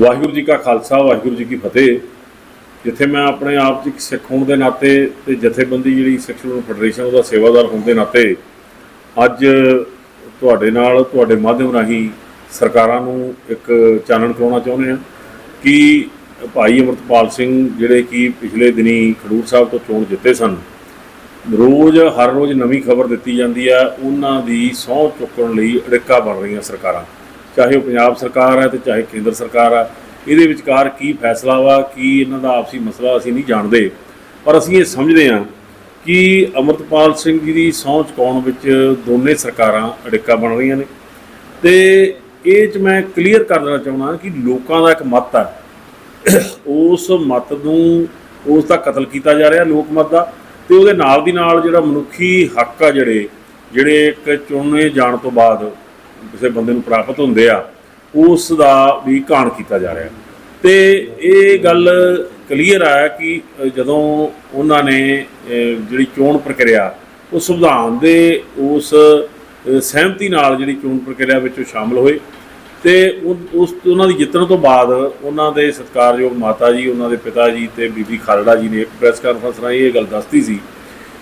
ਵਾਹਿਗੁਰੂ ਜੀ ਕਾ ਖਾਲਸਾ, ਵਾਹਿਗੁਰੂ ਜੀ ਕੀ ਫਤਿਹ। ਜਿੱਥੇ ਮੈਂ ਆਪਣੇ ਆਪ 'ਚ ਇੱਕ ਸਿੱਖ ਹੋਣ ਦੇ ਨਾਤੇ ਤੇ ਜਥੇਬੰਦੀ ਜਿਹੜੀ ਸਿੱਖ ਸ਼੍ਰੋਮਣੀ ਫੈਡਰੇਸ਼ਨ ਉਹਦਾ ਸੇਵਾਦਾਰ ਹੋਣ ਦੇ ਨਾਤੇ ਅੱਜ ਤੁਹਾਡੇ ਨਾਲ, ਤੁਹਾਡੇ ਮਾਧਿਅਮ ਰਾਹੀਂ ਸਰਕਾਰਾਂ ਨੂੰ ਇੱਕ ਚਾਨਣ ਕਰਾਉਣਾ ਚਾਹੁੰਦੇ ਹਾਂ ਕਿ ਭਾਈ ਅਮਰਤਪਾਲ ਸਿੰਘ ਜਿਹੜੇ ਕਿ ਪਿਛਲੇ ਦਿਨੀ ਖਡੂਰ ਸਾਹਿਬ ਤੋਂ ਚੋਣ ਜਿੱਤੇ ਸਨ, ਰੋਜ਼, ਹਰ ਰੋਜ਼ ਨਵੀਂ ਖਬਰ ਦਿੱਤੀ ਜਾਂਦੀ ਆ, ਉਹਨਾਂ ਦੀ ਸਹੁੰ ਚੁੱਕਣ ਲਈ ਅੜਿੱਕਾ ਬਣ ਰਹੀਆਂ ਸਰਕਾਰਾਂ। ਚਾਹੇ ਉਹ ਪੰਜਾਬ ਸਰਕਾਰ ਹੈ ਤੇ ਚਾਹੇ ਕੇਂਦਰ ਸਰਕਾਰ ਆ, ਇਹਦੇ ਵਿਚਕਾਰ ਕੀ ਫੈਸਲਾ ਵਾ, ਕੀ ਇਹਨਾਂ ਦਾ ਆਪਸੀ ਮਸਲਾ ਅਸੀਂ ਨਹੀਂ ਜਾਣਦੇ। ਪਰ ਅਸੀਂ ਇਹ ਸਮਝਦੇ ਹਾਂ ਕਿ ਅਮਰਤਪਾਲ ਸਿੰਘ ਜੀ ਦੀ ਸਹੁੰ ਚੁਕਾਉਣ ਵਿੱਚ ਦੋਨੇ ਸਰਕਾਰਾਂ ਅੜਿੱਕਾ ਬਣ ਰਹੀਆਂ ਨੇ। ਤੇ ਇਹ ਚ ਮੈਂ ਕਲੀਅਰ ਕਰ ਦੇਣਾ ਚਾਹੁੰਦਾ ਕਿ ਲੋਕਾਂ ਦਾ ਇੱਕ ਮਤ ਆ। ਉਸ ਮਤ ਨੂੰ, ਉਸ ਦਾ ਕਤਲ ਕੀਤਾ ਜਾ ਰਿਹਾ ਲੋਕ ਮਤ ਦਾ ਤੇ ਉਹਦੇ ਨਾਲ ਦੀ ਨਾਲ ਜਿਹੜਾ ਮਨੁੱਖੀ ਹੱਕ ਆ ਜਿਹੜੇ ਜਿਹੜੇ ਇੱਕ ਚੁਣੇ ਜਾਣ ਤੋਂ ਬਾਅਦ ਕਿਸੇ ਬੰਦੇ ਨੂੰ ਪ੍ਰਾਪਤ ਹੁੰਦੇ ਆ ਉਸ ਦਾ ਵੀ ਘਾਣ ਕੀਤਾ ਜਾ ਰਿਹਾ। ਤੇ ਇਹ ਗੱਲ ਕਲੀਅਰ ਆ ਕਿ ਜਦੋਂ ਉਹਨਾਂ ਨੇ ਜਿਹੜੀ ਚੋਣ ਪ੍ਰਕਿਰਿਆ, ਉਹ ਸੰਵਿਧਾਨ ਦੇ ਉਸ ਸਹਿਮਤੀ ਨਾਲ ਜਿਹੜੀ ਚੋਣ ਪ੍ਰਕਿਰਿਆ ਵਿੱਚ ਉਹ ਸ਼ਾਮਲ ਹੋਏ ਤੇ ਉਸ, ਉਹਨਾਂ ਦੀ ਜਿੱਤਣ ਤੋਂ ਬਾਅਦ ਉਹਨਾਂ ਦੇ ਸਤਿਕਾਰਯੋਗ ਮਾਤਾ ਜੀ, ਉਹਨਾਂ ਦੇ ਪਿਤਾ ਜੀ ਤੇ ਬੀਬੀ ਖਾਲੜਾ ਜੀ ਨੇ ਇੱਕ ਪ੍ਰੈਸ ਕਾਨਫਰੰਸ ਰਾਹੀਂ ਇਹ ਗੱਲ ਦੱਸਤੀ ਸੀ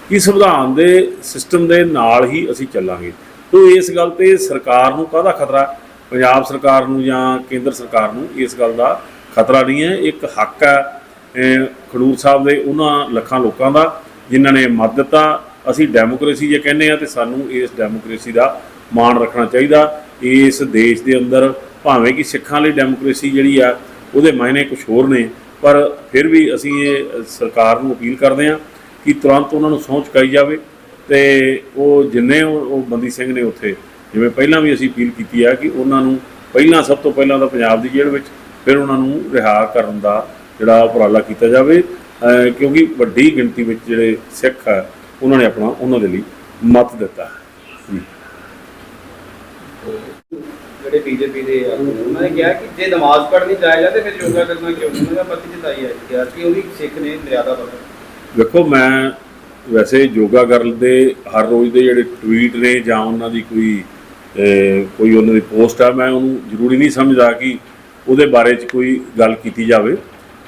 ਕਿ ਸੰਵਿਧਾਨ ਦੇ ਸਿਸਟਮ ਦੇ ਨਾਲ ਹੀ ਅਸੀਂ ਚੱਲਾਂਗੇ। ਤੋਂ ਇਸ ਗੱਲ ਤੇ ਸਰਕਾਰ ਨੂੰ ਕਾਹਦਾ ਖਤਰਾ? ਪੰਜਾਬ ਸਰਕਾਰ ਨੂੰ ਜਾਂ ਕੇਂਦਰ ਸਰਕਾਰ ਨੂੰ ਇਸ ਗੱਲ ਦਾ ਖਤਰਾ ਨਹੀਂ ਹੈ। ਇੱਕ ਹੱਕ ਹੈ ਖਡੂਰ ਸਾਹਿਬ ਦੇ ਉਹਨਾਂ ਲੱਖਾਂ ਲੋਕਾਂ ਦਾ ਜਿਨ੍ਹਾਂ ਨੇ ਮਤ ਦਿੱਤਾ। ਅਸੀਂ ਡੈਮੋਕ੍ਰੇਸੀ ਜੇ ਕਹਿੰਦੇ ਆ ਤੇ ਸਾਨੂੰ ਇਸ ਡੈਮੋਕ੍ਰੇਸੀ ਦਾ ਮਾਣ ਰੱਖਣਾ ਚਾਹੀਦਾ। ਇਸ ਦੇਸ਼ ਦੇ ਅੰਦਰ ਭਾਵੇਂ ਕਿ ਸਿੱਖਾਂ ਲਈ ਡੈਮੋਕ੍ਰੇਸੀ ਜਿਹੜੀ ਆ, ਉਹਦੇ ਮਾਇਨੇ ਕੁਝ ਹੋਰ ਨੇ, ਪਰ ਫਿਰ ਵੀ ਅਸੀਂ ਇਹ ਸਰਕਾਰ ਨੂੰ ਅਪੀਲ ਕਰਦੇ ਹਾਂ ਕਿ ਤੁਰੰਤ ਉਹਨਾਂ ਨੂੰ ਸਹੁੰ ਚੁਕਾਈ ਜਾਵੇ। ਤੇ ਉਹ ਜਿੰਨੇ ਉਹ ਬੰਦੀ ਸਿੰਘ ਨੇ ਉੱਥੇ ਜਿਵੇਂ ਪਹਿਲਾਂ ਵੀ ਅਸੀਂ ਅਪੀਲ ਕੀਤੀ ਆ ਕਿ ਉਹਨਾਂ ਨੂੰ ਪਹਿਲਾਂ ਸਭ ਤੋਂ ਪਹਿਲਾਂ ਤਾਂ ਪੰਜਾਬ ਦੀ ਜੇਲ੍ਹ ਵਿੱਚ ਫਿਰ ਉਹਨਾਂ ਨੂੰ ਰਿਹਾ ਕਰਨ ਦਾ ਜਿਹੜਾ ਉਪਰਾਲਾ ਕੀਤਾ ਜਾਵੇ। ਕਿਉਂਕਿ ਵੱਡੀ ਗਿਣਤੀ ਵਿੱਚ ਜਿਹੜੇ ਸਿੱਖ ਆ ਉਹਨਾਂ ਨੇ ਆਪਣਾ ਉਹਨਾਂ ਦੇ ਲਈ ਮਤ ਦਿੱਤਾ। ਹੈ। ਜਿਹੜੇ ਬੀਜੇਪੀ ਦੇ ਆ ਉਹਨਾਂ ਨੇ ਕਿਹਾ ਕਿ ਜੇ ਨਮਾਜ਼ ਪੜ੍ਹਨੀ ਜਾਇਜ਼ ਆ ਤੇ ਫਿਰ ਯੋਗਾ ਕਰਨਾ ਕਿਉਂ ਉਹਨਾਂ ਦਾ ਪਤੀ ਜਤਾਈ ਹੈ ਕਿ ਉਹ ਵੀ ਸਿੱਖ ਨੇ ਮਰਿਆਦਾ ਵੇਖੋ ਮੈਂ ਵੈਸੇ ਯੋਗਾ ਗਰਲ ਦੇ ਹਰ ਰੋਜ਼ ਦੇ ਜਿਹੜੇ ਟਵੀਟ ਨੇ ਜਾਂ ਉਹਨਾਂ ਦੀ ਕੋਈ ਕੋਈ ਉਹਨਾਂ ਦੀ ਪੋਸਟ ਆ, ਮੈਂ ਉਹਨੂੰ ਜ਼ਰੂਰੀ ਨਹੀਂ ਸਮਝਦਾ ਕਿ ਉਹਦੇ ਬਾਰੇ 'ਚ ਕੋਈ ਗੱਲ ਕੀਤੀ ਜਾਵੇ,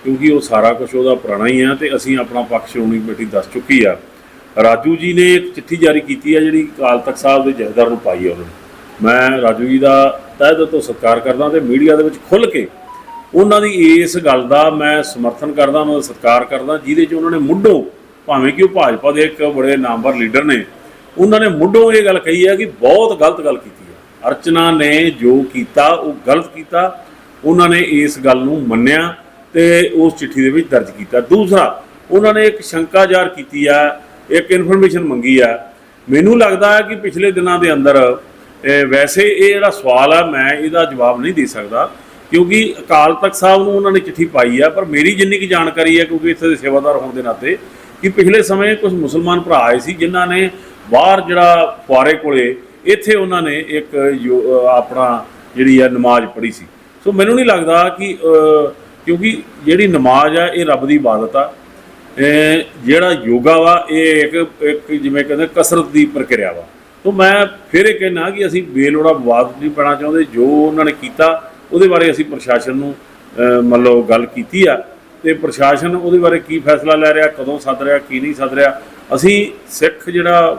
ਕਿਉਂਕਿ ਉਹ ਸਾਰਾ ਕੁਝ ਉਹਦਾ ਪੁਰਾਣਾ ਹੀ ਆ ਤੇ ਅਸੀਂ ਆਪਣਾ ਪੱਖ ਸ਼੍ਰੋਮਣੀ ਕਮੇਟੀ ਦੱਸ ਚੁੱਕੀ ਆ। ਰਾਜੂ ਜੀ ਨੇ ਇੱਕ ਚਿੱਠੀ ਜਾਰੀ ਕੀਤੀ ਆ ਜਿਹੜੀ ਅਕਾਲ ਤਖਤ ਸਾਹਿਬ ਦੇ ਜਥੇਦਾਰ ਨੂੰ ਪਾਈ ਆ ਉਹਨਾਂ। ਨੇ ਮੈਂ ਰਾਜੂ ਜੀ ਦਾ ਤਹਿ ਦਿਲ ਤੋਂ ਸਤਿਕਾਰ ਕਰਦਾ ਤੇ ਮੀਡੀਆ ਦੇ ਵਿੱਚ ਖੁੱਲ੍ਹ ਕੇ ਉਹਨਾਂ ਦੀ ਇਸ ਗੱਲ ਦਾ ਮੈਂ ਸਮਰਥਨ ਕਰਦਾ ਉਹਨਾਂ ਦਾ ਸਤਿਕਾਰ ਕਰਦਾ, ਜਿਹਦੇ 'ਚ ਉਹਨਾਂ ਨੇ ਮੁੱਢੋਂ ਭਾਵੇਂ ਕਿ ਉਹ ਭਾਜਪਾ ਦੇ ਇੱਕ ਬੜੇ ਨਾਮਵਰ ਲੀਡਰ ਨੇ, ਉਹਨਾਂ ਨੇ ਮੁੱਢੋਂ ਇਹ ਗੱਲ ਕਹੀ ਹੈ ਕਿ ਬਹੁਤ ਗਲਤ ਗੱਲ ਕੀਤੀ ਹੈ। ਅਰਚਨਾ ਨੇ ਜੋ ਕੀਤਾ, ਉਹ ਗਲਤ ਕੀਤਾ, ਉਹਨਾਂ ਨੇ ਇਸ ਗੱਲ ਨੂੰ ਮੰਨਿਆ ਤੇ ਉਸ ਚਿੱਠੀ ਦੇ ਵਿੱਚ ਦਰਜ ਕੀਤਾ। ਦੂਸਰਾ, ਉਹਨਾਂ ਨੇ ਇੱਕ ਸ਼ੰਕਾ ਜ਼ਾਹਰ ਕੀਤੀ ਆ ਇੱਕ ਇਨਫੋਰਮੇਸ਼ਨ ਮੰਗੀ ਆ ਮੈਨੂੰ ਲੱਗਦਾ ਹੈ ਕਿ ਪਿਛਲੇ ਦਿਨਾਂ ਦੇ ਅੰਦਰ ਵੈਸੇ ਇਹ ਜਿਹੜਾ ਸਵਾਲ ਆ ਮੈਂ ਇਹਦਾ ਜਵਾਬ ਨਹੀਂ ਦੇ ਸਕਦਾ, ਕਿਉਂਕਿ ਅਕਾਲ ਤਖਤ ਸਾਹਿਬ ਨੂੰ ਉਹਨਾਂ ਨੇ ਚਿੱਠੀ ਪਾਈ ਆ ਪਰ ਮੇਰੀ ਜਿੰਨੀ ਕੀ ਜਾਣਕਾਰੀ ਹੈ, ਕਿਉਂਕਿ ਇੱਥੇ ਦੇ ਸੇਵਾਦਾਰ ਹੋਣ ਦੇ ਨਾਤੇ ਕਿ ਪਿਛਲੇ ਸਮੇਂ ਕੁਝ ਮੁਸਲਮਾਨ ਭਰਾ ਆਏ ਸੀ ਜਿਨ੍ਹਾਂ ਨੇ ਬਾਹਰ ਜਿਹੜਾ ਫੁਆਰੇ ਕੋਲੇ ਇੱਥੇ ਉਹਨਾਂ ਨੇ ਇੱਕ ਯੋ- ਆਪਣਾ ਜਿਹੜੀ ਆ ਨਮਾਜ਼ ਪੜ੍ਹੀ ਸੀ। ਸੋ ਮੈਨੂੰ ਨਹੀਂ ਲੱਗਦਾ ਕਿ ਕਿਉਂਕਿ ਜਿਹੜੀ ਨਮਾਜ਼ ਆ ਇਹ ਰੱਬ ਦੀ ਇਬਾਦਤ ਆ। ਜਿਹੜਾ ਯੋਗਾ ਵਾ ਇਹ ਇੱਕ ਇੱਕ ਜਿਵੇਂ ਕਹਿੰਦੇ ਕਸਰਤ ਦੀ ਪ੍ਰਕਿਰਿਆ ਵਾ। ਸੋ ਮੈਂ ਫਿਰ ਇਹ ਕਹਿਣਾ ਕਿ ਅਸੀਂ ਬੇਲੋੜਾ ਵਿਵਾਦ ਨਹੀਂ ਪੈਣਾ ਚਾਹੁੰਦੇ। ਜੋ ਉਹਨਾਂ ਨੇ ਕੀਤਾ ਉਹਦੇ ਬਾਰੇ ਅਸੀਂ ਪ੍ਰਸ਼ਾਸਨ ਨੂੰ ਅਹ, ਮੰਨ ਲਓ ਗੱਲ ਕੀਤੀ ਆ। ਤੇ ਪ੍ਰਸ਼ਾਸਨ ਉਹਦੇ ਬਾਰੇ ਕੀ ਫੈਸਲਾ ਲੈ ਰਿਹਾ, ਕਦੋਂ ਸੱਦ ਰਿਹਾ, ਕੀ ਨਹੀਂ ਸੱਦ ਰਿਹਾ। ਅਸੀਂ ਸਿੱਖ ਜਿਹੜਾ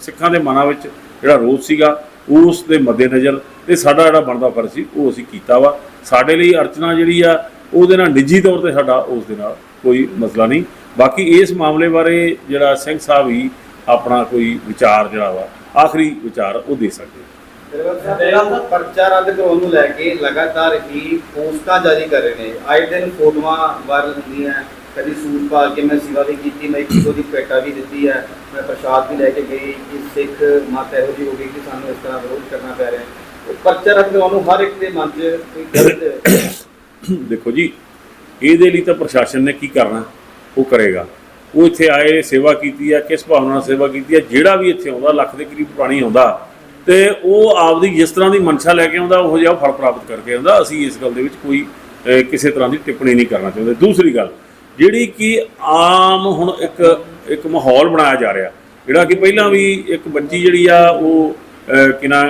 ਸਿੱਖਾਂ ਦੇ ਮਨਾਂ ਵਿੱਚ ਜਿਹੜਾ ਰੋਸ ਸੀਗਾ, ਉਸ ਦੇ ਮੱਦੇਨਜ਼ਰ ਤੇ ਸਾਡਾ ਜਿਹੜਾ ਬਣਦਾ ਫਰਜ਼ ਸੀ, ਉਹ ਅਸੀਂ ਕੀਤਾ ਵਾ। ਸਾਡੇ ਲਈ ਅਰਚਨਾ ਜਿਹੜੀ ਆ, ਉਹਦੇ ਨਾਲ ਨਿੱਜੀ ਤੌਰ ਤੇ ਸਾਡਾ ਉਸ ਦੇ ਨਾਲ ਕੋਈ ਮਸਲਾ ਨਹੀਂ। ਬਾਕੀ ਇਸ ਮਾਮਲੇ ਬਾਰੇ ਜਿਹੜਾ ਸਿੰਘ ਸਾਹਿਬ ਹੀ ਆਪਣਾ ਕੋਈ ਵਿਚਾਰ ਜਿਹੜਾ ਵਾ, ਆਖਰੀ ਵਿਚਾਰ ਉਹ ਦੇ ਸਕਦੇ ਪਰਚਾ ਰੱਦ ਕਰਾਉਣ ਨੂੰ ਲੈ ਕੇ ਲਗਾਤਾਰ ਹੀ ਪੋਸਟਾਂ ਜਾਰੀ ਕਰ ਰਹੇ ਨੇ। ਆਏ ਦਿਨ ਫੋਟੋਆਂ ਵਾਇਰਲ ਹੁੰਦੀਆਂ ਕਦੀ ਸੂਟ ਪਾ ਕੇ ਮੈਂ ਸੇਵਾ ਵੀ ਕੀਤੀ, ਮੈਂ ਇੱਕ ਕਿਲੋ ਦੀ ਪੇਟਾ ਵੀ ਦਿੱਤੀ ਹੈ। ਮੈਂ ਪ੍ਰਸ਼ਾਦ ਵੀ ਲੈ ਕੇ ਗਈ ਕਿ ਸਿੱਖ ਮਤ ਇਹੋ ਜਿਹੀ ਹੋ ਗਈ ਕਿ ਸਾਨੂੰ ਇਸ ਤਰ੍ਹਾਂ ਵਿਰੋਧ ਕਰਨਾ ਪੈ ਰਿਹਾ ਹੈ। ਉਹ ਪਰਚਾ ਰੱਦ ਕਰਾਉਣ ਨੂੰ ਹਰ ਇੱਕ ਦੇ ਮਨ 'ਚ ਕੋਈ ਗਲਤ ਦੇਖੋ ਜੀ, ਇਹਦੇ ਲਈ ਤਾਂ ਪ੍ਰਸ਼ਾਸਨ ਨੇ ਕੀ ਕਰਨਾ? ਉਹ ਕਰੇਗਾ। ਉਹ ਇੱਥੇ ਆਏ, ਸੇਵਾ ਕੀਤੀ ਆ ਕਿਸ ਭਾਵਨਾ ਨਾਲ ਸੇਵਾ ਕੀਤੀ ਆ ਜਿਹੜਾ ਵੀ ਇੱਥੇ ਆਉਂਦਾ, ਲੱਖ ਦੇ ਕਰੀਬ ਪਾਣੀ ਆਉਂਦਾ। ਤੇ ਉਹ ਆਪਦੀ ਜਿਸ ਤਰ੍ਹਾਂ ਦੀ ਮਨਸ਼ਾ ਲੈ ਕੇ ਆਉਂਦਾ ਉਹ ਜਿਹਾ ਫਲ ਪ੍ਰਾਪਤ ਕਰਕੇ ਆਉਂਦਾ। ਅਸੀਂ ਇਸ ਗੱਲ ਦੇ ਵਿੱਚ ਕੋਈ ਕਿਸੇ ਤਰ੍ਹਾਂ ਦੀ ਟਿੱਪਣੀ ਨਹੀਂ ਕਰਨਾ ਚਾਹੁੰਦੇ। ਦੂਸਰੀ ਗੱਲ ਜਿਹੜੀ ਕਿ ਆਮ ਹੁਣ ਇੱਕ ਇੱਕ ਮਾਹੌਲ ਬਣਾਇਆ ਜਾ ਰਿਹਾ ਜਿਹੜਾ ਕਿ ਪਹਿਲਾਂ ਵੀ ਇੱਕ ਬੱਚੀ ਜਿਹੜੀ ਆ ਉਹ ਅਹ, ਕਿਨਾ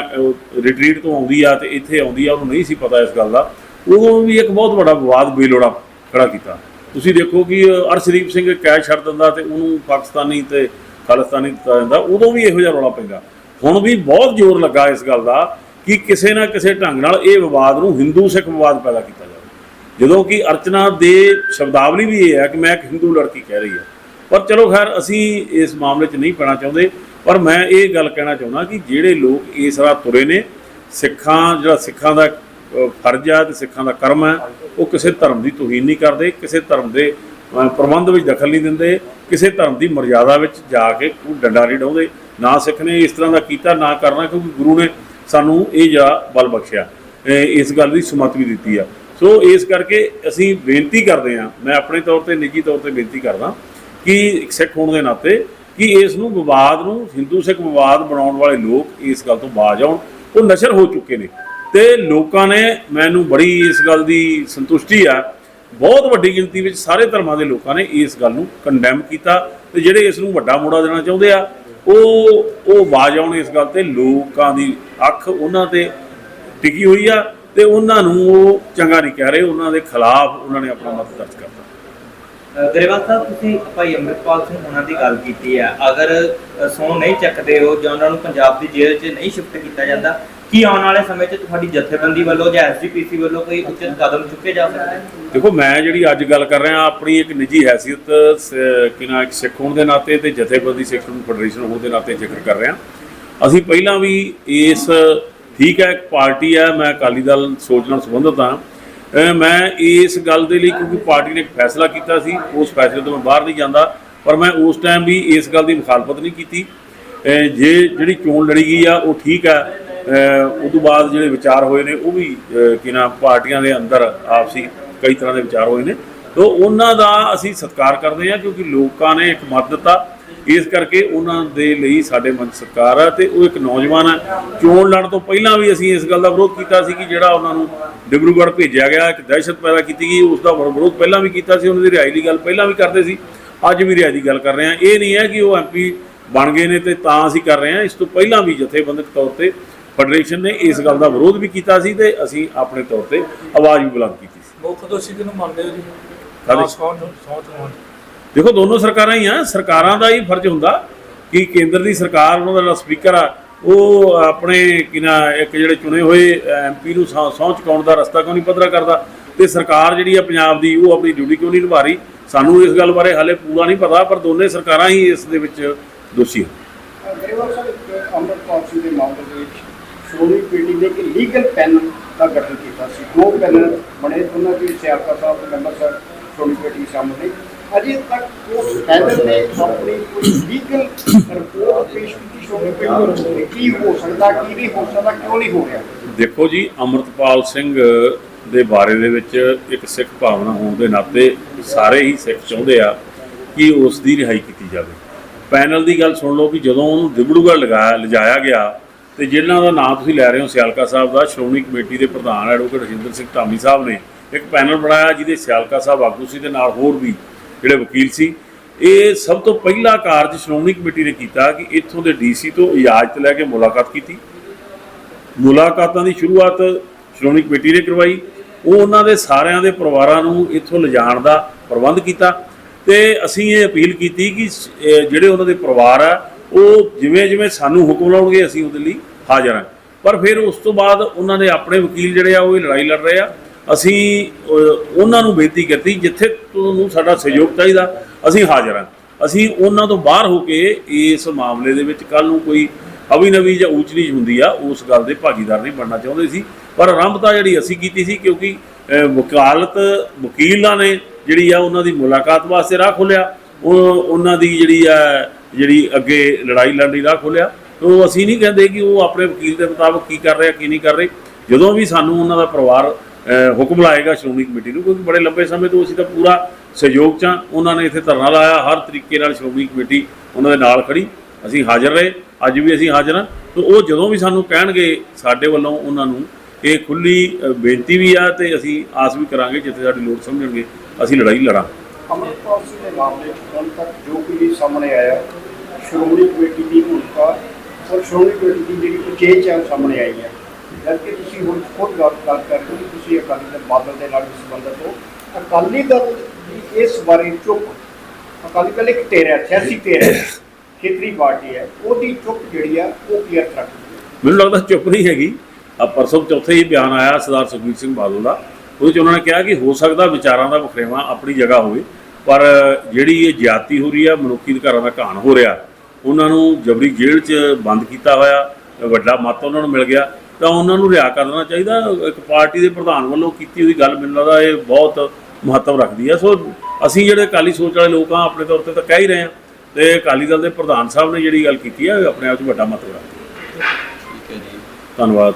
ਰਿਟਰੀਟ ਤੋਂ ਆਉਂਦੀ ਆ ਤੇ ਇੱਥੇ ਆਉਂਦੀ ਆ ਉਹਨੂੰ ਨਹੀਂ ਸੀ ਪਤਾ ਇਸ ਗੱਲ ਦਾ। ਉਦੋਂ ਵੀ ਇੱਕ ਬਹੁਤ ਵੱਡਾ ਵਿਵਾਦ ਬੇਲੋੜਾ ਖੜਾ ਕੀਤਾ। ਤੁਸੀਂ ਦੇਖੋ ਕਿ ਅਰਸ਼ਦੀਪ ਸਿੰਘ ਕੈਚ ਛੱਡ ਦਿੰਦਾ ਤੇ ਉਹਨੂੰ ਪਾਕਿਸਤਾਨੀ ਤੇ ਖਾਲਿਸਤਾਨੀ ਦਿੱਤਾ ਜਾਂਦਾ। ਉਦੋਂ ਵੀ ਇਹੋ ਜਿਹਾ ਰੌਲਾ ਪੈਂਦਾ। ਹੁਣ ਵੀ ਬਹੁਤ ਜ਼ੋਰ ਲੱਗਾ ਇਸ ਗੱਲ ਦਾ ਕਿ ਕਿਸੇ ਨਾ ਕਿਸੇ ਢੰਗ ਨਾਲ ਇਹ ਵਿਵਾਦ ਨੂੰ ਹਿੰਦੂ ਸਿੱਖ ਵਿਵਾਦ ਪੈਦਾ ਕੀਤਾ ਜਾਵੇ। ਜਦੋਂ ਕਿ ਅਰਚਨਾ ਦੇ ਸ਼ਬਦਾਵਲੀ ਵੀ ਇਹ ਹੈ ਕਿ ਮੈਂ ਇੱਕ ਹਿੰਦੂ ਲੜਕੀ ਕਹਿ ਰਹੀ ਹਾਂ। ਪਰ ਚਲੋ ਖੈਰ, ਅਸੀਂ ਇਸ ਮਾਮਲੇ 'ਚ ਨਹੀਂ ਪੈਣਾ ਚਾਹੁੰਦੇ। ਪਰ ਮੈਂ ਇਹ ਗੱਲ ਕਹਿਣਾ ਚਾਹੁੰਦਾ ਕਿ ਜਿਹੜੇ ਲੋਕ ਇਸ ਰਾਹ ਤੁਰੇ ਨੇ, ਸਿੱਖਾਂ, ਜਿਹੜਾ ਸਿੱਖਾਂ ਦਾ ਫਰਜ਼ ਆ ਤੇ ਸਿੱਖਾਂ ਦਾ ਕਰਮ ਹੈ, ਉਹ ਕਿਸੇ ਧਰਮ ਦੀ ਤੋਹੀਨ ਨਹੀਂ ਕਰਦੇ, ਕਿਸੇ ਧਰਮ ਦੇ ਪ੍ਰਬੰਧ ਵਿੱਚ ਦਖਲ ਨਹੀਂ ਦਿੰਦੇ, ਕਿਸੇ ਧਰਮ ਦੀ ਮਰਜ਼ਾਦਾ ਵਿੱਚ ਜਾ ਕੇ ਉਹ ਡੰਡਾ ਨਹੀਂ ਡਾਉਂਦੇ, ਨਾ ਸਿੱਖ ਨੇ ਇਸ ਤਰ੍ਹਾਂ ਦਾ ਕੀਤਾ, ਨਾ ਕਰਨਾ, ਕਿਉਂਕਿ ਗੁਰੂ ਨੇ ਸਾਨੂੰ ਇਹ ਜਿਹੜਾ ਬਲ ਬਖਸ਼ਿਆ ਇਸ ਗੱਲ ਦੀ ਸੁਮਤ ਵੀ ਦਿੱਤੀ ਆ। ਸੋ ਇਸ ਕਰਕੇ ਅਸੀਂ ਬੇਨਤੀ ਕਰਦੇ ਹਾਂ, ਮੈਂ ਆਪਣੇ ਤੌਰ ਤੇ, ਨਿੱਜੀ ਤੌਰ ਤੇ ਬੇਨਤੀ ਕਰਦਾ ਕਿ ਇੱਕ ਸਿੱਖ ਹੋਣ ਦੇ ਨਾਤੇ ਕਿ ਇਸ ਨੂੰ ਵਿਵਾਦ ਨੂੰ, ਹਿੰਦੂ ਸਿੱਖ ਵਿਵਾਦ ਬਣਾਉਣ ਵਾਲੇ ਲੋਕ ਇਸ ਗੱਲ ਤੋਂ ਬਾਜ ਆਉਣ। ਉਹ ਨਸ਼ਰ ਹੋ ਚੁੱਕੇ ਨੇ ਤੇ ਲੋਕਾਂ ਨੇ ਮੈਨੂੰ ਬੜੀ ਇਸ ਗੱਲ ਦੀ ਸੰਤੁਸ਼ਟੀ ਆ ਬਹੁਤ ਵੱਡੀ ਗਿਣਤੀ ਵਿੱਚ ਸਾਰੇ ਧਰਮਾਂ ਦੇ ਲੋਕਾਂ ਨੇ ਇਸ ਗੱਲ ਨੂੰ ਕੰਡੈਮ ਕੀਤਾ ਤੇ ਜਿਹੜੇ ਇਸ ਨੂੰ ਵੱਡਾ ਮੋੜਾ ਦੇਣਾ ਚਾਹੁੰਦੇ ਆ ਉਹ ਉਹ ਬਾਜ ਆਉਣ ਇਸ ਗੱਲ ਤੇ ਲੋਕਾਂ ਦੀ ਅੱਖ ਉਹਨਾਂ ਤੇ ਟਿਕੀ ਹੋਈ ਆ ਤੇ ਉਹਨਾਂ ਨੂੰ ਉਹ ਚੰਗਾ ਨਹੀਂ ਕਹਿ ਰਹੇ ਉਹਨਾਂ ਦੇ ਖਿਲਾਫ ਉਹਨਾਂ ਨੇ ਆਪਣਾ ਮਤ ਦਰਜ ਕਰਤਾ। ਗਰੇਵਾਲ ਸਾਹਿਬ ਤੁਸੀਂ ਭਾਈ ਅੰਮ੍ਰਿਤਪਾਲ ਸਿੰਘ ਉਹਨਾਂ ਦੀ ਗੱਲ ਕੀਤੀ ਹੈ ਅਗਰ ਅ, ਨਹੀਂ ਚੱਕਦੇ ਹੋ ਜਾਂ ਉਹਨਾਂ ਨੂੰ ਪੰਜਾਬ ਦੀ ਜੇਲ੍ਹ 'ਚ ਨਹੀਂ ਸ਼ਿਫਟ ਕੀਤਾ ਜਾਂਦਾ ਕੀ ਆਉਣ ਵਾਲੇ ਸਮੇਂ 'ਚ ਤੁਹਾਡੀ ਜਥੇਬੰਦੀ ਵੱਲੋਂ ਜਾਂ ਐਸਜੀਪੀਸੀ ਵੱਲੋਂ ਕੋਈ ਉਚਿਤ ਕਦਮ ਚੁੱਕੇ ਜਾ ਸਕਦੇ? ਦੇਖੋ, ਮੈਂ ਜਿਹੜੀ ਅੱਜ ਗੱਲ ਕਰ ਰਿਹਾ, ਆਪਣੀ ਇੱਕ ਨਿੱਜੀ ਹੈਸੀਅਤ, ਸ- ਇੱਕ ਸਿੱਖ ਹੋਣ ਦੇ ਨਾਤੇ ਤੇ ਜਥੇਬੰਦੀ ਸਿੱਖ ਫੈਡਰੇਸ਼ਨ ਹੋਣ ਦੇ ਨਾਤੇ ਜ਼ਿਕਰ ਕਰ ਰਿਹਾ। ਅਸੀਂ ਪਹਿਲਾਂ ਵੀ ਇਸ, ਠੀਕ ਹੈ, ਇੱਕ ਪਾਰਟੀ ਹੈ, ਮੈਂ ਅਕਾਲੀ ਦਲ ਸੋਚ ਨਾਲ ਸੰਬੰਧਿਤ ਹਾਂ। ਮੈਂ ਇਸ ਗੱਲ ਦੇ ਲਈ ਕਿਉਂਕਿ ਪਾਰਟੀ ਨੇ ਇੱਕ ਫੈਸਲਾ ਕੀਤਾ ਸੀ, ਉਸ ਫੈਸਲੇ ਤੋਂ ਮੈਂ ਬਾਹਰ ਨਹੀਂ ਜਾਂਦਾ, ਪਰ ਮੈਂ ਉਸ ਟਾਈਮ ਵੀ ਇਸ ਗੱਲ ਦੀ ਮੁਖਾਲਫਤ ਨਹੀਂ ਕੀਤੀ। ਜੇ ਜਿਹੜੀ ਚੋਣ ਲੜੀ ਗਈ ਆ, ਉਹ ਠੀਕ ਹੈ ਉਸ ਤੋਂ ਬਾਅਦ ਜਿਹੜੇ ਵਿਚਾਰ ਹੋਏ ਨੇ, ਉਹ ਵੀ, ਅਹ ਨਾ ਪਾਰਟੀਆਂ ਦੇ ਅੰਦਰ ਆਪਸੀ ਕਈ ਤਰ੍ਹਾਂ ਦੇ ਵਿਚਾਰ ਹੋਏ ਨੇ। ਤੋ ਉਹਨਾਂ ਦਾ ਅਸੀਂ ਸਤਿਕਾਰ ਕਰਦੇ ਹਾਂ ਕਿਉਂਕਿ ਲੋਕਾਂ ਨੇ ਇੱਕ ਮਤ ਦਿੱਤਾ। ਇਸ ਕਰਕੇ ਉਹਨਾਂ ਦੇ ਲਈ ਸਾਡੇ ਮਨ ਸਰਕਾਰ ਹੈ ਤੇ ਉਹ ਇੱਕ ਨੌਜਵਾਨ ਹੈ ਚੋਣ ਲੜਨ ਤੋਂ ਪਹਿਲਾਂ ਵੀ ਅਸੀਂ ਇਸ ਗੱਲ ਦਾ ਵਿਰੋਧ ਕੀਤਾ ਸੀ ਕਿ ਜਿਹੜਾ ਉਹਨਾਂ ਨੂੰ ਡਿਬਰੂਗੜ੍ਹ ਭੇਜਿਆ ਗਿਆ, ਇੱਕ ਦਹਿਸ਼ਤ ਪੈਦਾ ਕੀਤੀ ਗਈ, ਉਸ ਦਾ ਵਿਰੋਧ ਪਹਿਲਾਂ ਵੀ ਕੀਤਾ ਸੀ, ਉਹਨਾਂ ਦੀ ਰਿਹਾਈ ਦੀ ਗੱਲ ਪਹਿਲਾਂ ਵੀ ਕਰਦੇ ਸੀ। ਅੱਜ ਵੀ ਰਿਹਾਈ ਦੀ ਗੱਲ ਕਰ ਰਹੇ ਹਾਂ। ਇਹ ਨਹੀਂ ਹੈ ਕਿ ਉਹ ਐਮਪੀ ਬਣ ਗਏ ਨੇ ਤੇ ਤਾਂ ਅਸੀਂ ਕਰ ਰਹੇ ਹਾਂ। ਇਸ ਤੋਂ ਪਹਿਲਾਂ ਵੀ ਜਥੇਬੰਦਕ ਤੌਰ ਤੇ ਫੈਡਰੇਸ਼ਨ ਨੇ ਇਸ ਗੱਲ ਦਾ ਵਿਰੋਧ ਵੀ ਕੀਤਾ ਸੀ ਤੇ ਅਸੀਂ ਆਪਣੇ ਤੌਰ ਤੇ ਆਵਾਜ਼ ਵੀ ਬੁਲੰਦ ਕੀਤੀ ਸੀ। ਮੁੱਖ ਦੋਸ਼ੀ ਕਿਹਨੂੰ ਮੰਨਦੇ ਹੋ ਜੀ? ਕਾਹਦੇ? ਸੌਂ ਨੂੰ ਸੌਂ ਚਲਾਉਣ ਦੇਖੋ ਦੋਨੋਂ ਸਰਕਾਰਾਂ ਹੀ ਆ। ਸਰਕਾਰਾਂ ਦਾ ਹੀ ਫਰਜ਼ ਹੁੰਦਾ ਕਿ ਕੇਂਦਰ ਦੀ ਸਰਕਾਰ ਉਹਨਾਂ ਦਾ ਜਿਹੜਾ ਸਪੀਕਰ ਆ ਉਹ ਆਪਣੇ ਕਿਨਾ ਇੱਕ ਜਿਹੜੇ ਚੁਣੇ ਹੋਏ ਐਮਪੀ ਨੂੰ ਸਹੁੰ ਸਹੁੰ ਚੁਕਾਉਣ ਦਾ ਰਸਤਾ ਕਿਉਂ ਨਹੀਂ ਪੱਧਰਾ ਕਰਦਾ? ਤੇ ਸਰਕਾਰ ਜਿਹੜੀ ਆ ਪੰਜਾਬ ਦੀ ਉਹ ਆਪਣੀ ਡਿਊਟੀ ਕਿਉਂ ਨਹੀਂ ਨਿਭਾ ਰਹੀ? ਸਾਨੂੰ ਇਸ ਗੱਲ ਬਾਰੇ ਹਾਲੇ ਪੂਰਾ ਨਹੀਂ ਪਤਾ ਪਰ ਦੋਨੇ ਸਰਕਾਰਾਂ ਹੀ ਇਸ ਦੇ ਵਿੱਚ ਦੋਸ਼ੀ ਹਨ। ਗਰੇਵਾਲ ਸਾਹਿਬ ਇੱਕ ਅੰਮ੍ਰਿਤਪਾਲ ਸਿੰਘ ਦੇ ਮਾਮਲੇ ਸ਼੍ਰੋਮਣੀ ਕਮੇਟੀ ਨੇ ਇੱਕ ਲੀਗਲ ਪੈਨਲ ਦਾ ਗਠਨ ਕੀਤਾ ਸੀ। ਦੋ ਪੈਨਲ ਬਣੇ ਉਹਨਾਂ ਦੇ ਸਿਆਸਤ ਸਾਹਿਬ ਦੇ ਮੈਂਬਰ ਸਾਹਿਬ ਸ਼੍ਰੋਮਣੀ ਕਮੇਟੀ ਸ਼ਾਮਲ ਨੇ ਅਜੇ ਤੱਕ ਉਸ ਪੈਨਲ ਨੇ ਆਪਣੀ ਕੋਈ ਲੀਗਲ ਰਿਪੋਰਟ ਪੇਸ਼ ਕੀਤੀ ਸ਼੍ਰੋਮਣੀ ਕਮੇਟੀ ਨੂੰ ਕੀ ਹੋ ਸਕਦਾ ਕੀ ਨਹੀਂ ਹੋ ਸਕਦਾ ਕਿਉਂ ਨਹੀਂ ਹੋ ਰਿਹਾ? ਦੇਖੋ ਜੀ ਅਮਰਤਪਾਲ ਸਿੰਘ ਦੇ ਬਾਰੇ ਦੇ ਵਿੱਚ ਇੱਕ ਸਿੱਖ ਭਾਵਨਾ ਹੋਣ ਦੇ ਨਾਤੇ ਸਾਰੇ ਹੀ ਸਿੱਖ ਚਾਹੁੰਦੇ ਆ ਕਿ ਉਸ ਦੀ ਰਿਹਾਈ ਕੀਤੀ ਜਾਵੇ। ਪੈਨਲ ਦੀ ਗੱਲ ਸੁਣ ਲਓ ਕਿ ਜਦੋਂ ਉਹਨੂੰ ਦਿਬੜੂਗੜ੍ਹ ਲਗਾਇਆ ਲਿਜਾਇਆ ਗਿਆ ਤੇ ਜਿਨ੍ਹਾਂ ਦਾ ਨਾਮ ਤੁਸੀਂ ਲੈ ਰਹੇ ਹੋ ਸਿਆਲਕਾ ਸਾਹਿਬ ਦਾ, ਸ਼੍ਰੋਮਣੀ ਕਮੇਟੀ ਦੇ ਪ੍ਰਧਾਨ ਐਡਵੋਕੇਟ ਰਜਿੰਦਰ ਸਿੰਘ ਧਾਮੀ ਸਾਹਿਬ ਨੇ ਇੱਕ ਪੈਨਲ ਬਣਾਇਆ ਜਿਹਦੇ ਸਿਆਲਕਾ ਸਾਹਿਬ ਆਗੂ ਸੀ ਤੇ ਨਾਲ ਹੋਰ ਵੀ ਜਿਹੜੇ ਵਕੀਲ ਸੀ। ਇਹ ਸਭ ਤੋਂ ਪਹਿਲਾ ਕਾਰਜ ਸ਼੍ਰੋਮਣੀ ਕਮੇਟੀ ਨੇ ਕੀਤਾ ਕਿ ਇੱਥੋਂ ਦੇ ਡੀਸੀ ਤੋਂ ਇਜਾਜ਼ਤ ਲੈ ਕੇ ਮੁਲਾਕਾਤ ਕੀਤੀ। ਮੁਲਾਕਾਤਾਂ ਦੀ ਸ਼ੁਰੂਆਤ ਸ਼੍ਰੋਮਣੀ ਕਮੇਟੀ ਨੇ ਕਰਵਾਈ। ਉਹ ਉਹਨਾਂ ਦੇ ਸਾਰਿਆਂ ਦੇ ਪਰਿਵਾਰਾਂ ਨੂੰ ਇੱਥੋਂ ਲਿਜਾਣ ਦਾ ਪ੍ਰਬੰਧ ਕੀਤਾ ਤੇ ਅਸੀਂ ਇਹ ਅਪੀਲ ਕੀਤੀ ਕਿ ਜਿਹੜੇ ਉਹਨਾਂ ਦੇ ਪਰਿਵਾਰ ਆ, ਉਹ ਜਿਵੇਂ ਜਿਵੇਂ ਸਾਨੂੰ ਹੁਕਮ ਲਾਉਣਗੇ ਅਸੀਂ ਉਹਦੇ ਲਈ ਹਾਜ਼ਰ ਹਾਂ ਪਰ ਫਿਰ ਉਸ ਤੋਂ ਬਾਅਦ ਉਹਨਾਂ ਦੇ ਆਪਣੇ ਵਕੀਲ ਜਿਹੜੇ ਆ, ਉਹ ਇਹ ਲੜਾਈ ਲੜ ਰਹੇ ਆ। ਅਸੀਂ ਉਹਨਾਂ ਨੂੰ ਬੇਨਤੀ ਕੀਤੀ, ਜਿੱਥੇ ਤੁਹਾਨੂੰ ਸਾਡਾ ਸਹਿਯੋਗ ਚਾਹੀਦਾ, ਅਸੀਂ ਹਾਜ਼ਰ ਹਾਂ। ਅਸੀਂ ਉਹਨਾਂ ਤੋਂ ਬਾਹਰ ਹੋ ਕੇ ਇਸ ਮਾਮਲੇ ਦੇ ਵਿੱਚ ਕੱਲ ਨੂੰ ਕੋਈ ਅਵੀ ਨਵੀ ਜਾਂ ਊਚ ਨੀਚ ਹੁੰਦੀ ਆ, ਉਸ ਗੱਲ ਦੇ ਭਾਗੀਦਾਰ ਨਹੀਂ ਬਣਨਾ ਚਾਹੁੰਦੇ ਸੀ। ਪਰ ਆਰੰਭਤਾ ਜਿਹੜੀ ਅਸੀਂ ਕੀਤੀ ਸੀ, ਕਿਉਂਕਿ ਵਕਾਲਤ ਵਕੀਲਾਂ ਨੇ ਜਿਹੜੀ ਆ, ਉਹਨਾਂ ਦੀ ਮੁਲਾਕਾਤ ਵਾਸਤੇ ਰਾਹ ਖੋਲਿਆ ਉਹ, ਉਹਨਾਂ ਦੀ ਜਿਹੜੀ ਆ, ਜਿਹੜੀ ਅੱਗੇ ਲੜਾਈ ਲੜਨ ਦੀ ਰਾਹ ਖੋਲਿਆ ਉਹ ਅਸੀਂ ਨਹੀਂ ਕਹਿੰਦੇ ਕਿ ਉਹ ਆਪਣੇ ਵਕੀਲ ਦੇ ਮੁਤਾਬਕ ਕੀ ਕਰ ਰਿਹਾ, ਕੀ ਨਹੀਂ ਕਰ ਰਹੇ। ਜਦੋਂ ਵੀ ਸਾਨੂੰ ਉਹਨਾਂ ਦਾ ਪਰਿਵਾਰ ਹੁਕਮ ਲਾਏਗਾ ਸ਼੍ਰੋਮਣੀ ਕਮੇਟੀ ਨੂੰ, ਕਿਉਂਕਿ ਬੜੇ ਲੰਬੇ ਸਮੇਂ ਤੋਂ ਅਸੀਂ ਤਾਂ ਪੂਰਾ ਸਹਿਯੋਗ ਚਾਂ ਉਹਨਾਂ ਨੇ ਇੱਥੇ ਧਰਨਾ ਲਾਇਆ, ਹਰ ਤਰੀਕੇ ਨਾਲ ਸ਼੍ਰੋਮਣੀ ਕਮੇਟੀ ਉਹਨਾਂ ਦੇ ਨਾਲ ਖੜੀ। ਅਸੀਂ ਹਾਜ਼ਰ ਰਹੇ, ਅੱਜ ਵੀ ਅਸੀਂ ਹਾਜ਼ਰ ਹਾਂ। ਤੇ ਉਹ ਜਦੋਂ ਵੀ ਸਾਨੂੰ ਕਹਿਣਗੇ ਸਾਡੇ ਵੱਲੋਂ ਉਹਨਾਂ ਨੂੰ, ਇਹ ਖੁੱਲੀ ਬੇਨਤੀ ਵੀ ਆ ਤੇ ਅਸੀਂ ਆਸ ਵੀ ਕਰਾਂਗੇ ਜਿੱਥੇ ਸਾਡੀ ਲੋੜ ਸਮਝਣਗੇ, ਅਸੀਂ ਲੜਾਈ ਲੜਾਂ। ਅੰਮ੍ਰਿਤਪਾਲ ਸਿੰਘ ਦੇ ਮਾਮਲੇ ਹੁਣ ਤੱਕ ਜੋ ਕੁਝ ਸਾਹਮਣੇ ਆਇਆ, ਸ਼੍ਰੋਮਣੀ ਕਮੇਟੀ ਦੀ ਭੂਮਿਕਾ ਔਰ ਸ਼੍ਰੋਮਣੀ ਕਮੇਟੀ ਦੀ ਜਿਹੜੀ ਉਚੇਚ ਹੈ ਸਾਹਮਣੇ ਆਈ ਹੈ। ਜਦਕਿ ਤੁਸੀਂ ਹੁਣ ਖੁਦ ਗੱਲ ਕਰ ਰਹੇ ਹੋ, ਤੁਸੀਂ ਅਕਾਲੀ ਦਲ ਬਾਦਲ ਦੇ ਨਾਲ ਵੀ ਹੋ, ਅਕਾਲੀ ਦਲ ਦੀ ਇਸ ਬਾਰੇ ਚੁੱਪ, ਅਕਾਲੀ ਦਲ ਇੱਕ ਧਿਰ ਸਿਆਸੀ ਧਿਰ ਖੇਤਰੀ ਪਾਰਟੀ ਹੈ, ਉਹਦੀ ਚੁੱਪ ਜਿਹੜੀ ਆ, ਉਹ ਕੀ ਅਰਥ ਮੈਨੂੰ ਲੱਗਦਾ ਚੁੱਪ ਨਹੀਂ ਹੈਗੀ। ਆ ਪਰਸੋਂ ਚੌਥੇ ਹੀ ਬਿਆਨ ਆਇਆ ਸਰਦਾਰ ਸੁਖਬੀਰ ਸਿੰਘ ਬਾਦਲ ਦਾ, ਉਹਦੇ ਚ ਉਹਨਾਂ ਨੇ ਕਿਹਾ ਕਿ ਹੋ ਸਕਦਾ ਵਿਚਾਰਾਂ ਦਾ ਵਖਰੇਵਾ ਆਪਣੀ ਜਗ੍ਹਾ ਹੋਵੇ, ਪਰ ਜਿਹੜੀ ਇਹ ਜਾਤੀ ਹੋ ਰਹੀ ਆ, ਮਨੁੱਖੀ ਅਧਿਕਾਰਾਂ ਦਾ ਘਾਣ ਹੋ ਰਿਹਾ ਉਹਨਾਂ ਨੂੰ ਜਬਰੀ ਜੇਲ੍ਹ 'ਚ ਬੰਦ ਕੀਤਾ ਹੋਇਆ ਵੱਡਾ ਮੱਤ ਉਹਨਾਂ ਨੂੰ ਮਿਲ ਗਿਆ ਤਾਂ ਉਹਨਾਂ ਨੂੰ ਰਿहा ਕਰ ਦੇਣਾ ਚਾਹੀਦਾ। ਇੱਕ ਪਾਰਟੀ ਦੇ ਪ੍ਰਧਾਨ ਵੱਲੋਂ ਕੀਤੀ ਹੋਈ ਗੱਲ ਮੈਨੂੰ ਲੱਗਦਾ ਇਹ ਬਹੁਤ ਮਹੱਤਵ ਰੱਖਦੀ ਹੈ। ਸੋ ਅਸੀਂ ਜਿਹੜੇ ਅਕਾਲੀ ਸੋਚ ਵਾਲੇ ਲੋਕ ਆ ਆਪਣੇ ਤੌਰ ਤੇ ਤਾਂ ਕਹਿ ਹੀ ਰਹੇ ਹਾਂ। ਤੇ ਅਕਾਲੀ ਦਲ ਦੇ ਪ੍ਰਧਾਨ ਸਾਹਿਬ ਨੇ ਜਿਹੜੀ ਗੱਲ ਕੀਤੀ ਹੈ ਆਪਣੇ ਆਪ 'ਚ ਵੱਡਾ ਮਹੱਤਵ ਰੱਖਦੀ ਹੈ ਧੰਨਵਾਦ।